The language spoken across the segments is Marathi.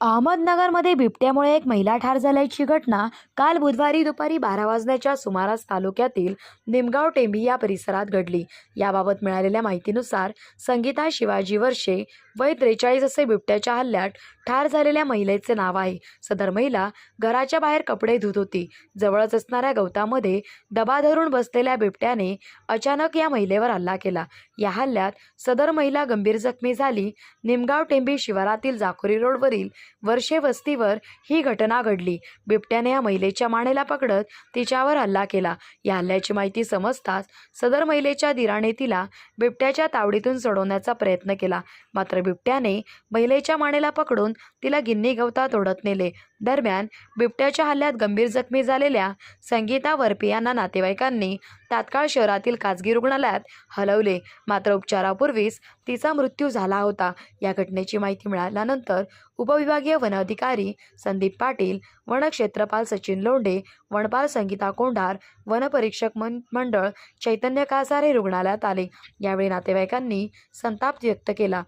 अहमदनगरमध्ये बिबट्यामुळे एक महिला ठार झाल्याची घटना काल बुधवारी दुपारी बारा वाजण्याच्या सुमारास तालुक्यातील निमगाव टेंभी या परिसरात घडली. याबाबत मिळालेल्या माहितीनुसार संगीता शिवाजी वर्षे वय त्रेचाळीस असे बिबट्याच्या हल्ल्यात ठार झालेल्या महिलेचे नाव आहे. सदर महिला घराच्या बाहेर कपडे धुत होती. जवळच असणाऱ्या गवतामध्ये दबा धरून बसलेल्या बिबट्याने अचानक या महिलेवर हल्ला केला. या हल्ल्यात सदर महिला गंभीर जखमी झाली. निमगाव टेंभी शिवारातील जाखोरी रोडवरील वर्षे वस्तीवर ही घटना घडली. बिबट्याने या महिलेच्या मानेला पकडत तिच्यावर हल्ला केला. या हल्ल्याची माहिती समजताच सदर महिलेच्या दिराने तिला बिबट्याच्या तावडीतून सोडवण्याचा प्रयत्न केला. मात्र बिबट्याने महिलेच्या मानेला पकडून तिला गिन्नी गवतात ओढत नेले. दरम्यान बिबट्याच्या हल्ल्यात गंभीर जखमी झालेल्या संगीता वरपे यांना नातेवाईकांनी तात्काळ शहरातील खाजगी रुग्णालयात हलवले. मात्र उपचारापूर्वीच तिचा मृत्यू झाला होता. या घटनेची माहिती मिळाल्यानंतर उपविभागीय वन अधिकारी संदीप पाटील वनक्षेत्रपाल सचिन लोंढे वनपाल संगीता कोंढार वनपरीक्षक मंडळ चैतन्य कासारे रुग्णालयात आले. यावेळी नातेवाईकांनी संताप व्यक्त केला.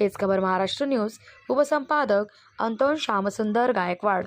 तेच खबर महाराष्ट्र न्यूज उपसंपादक अंतोन श्यामसुंदर गायकवाड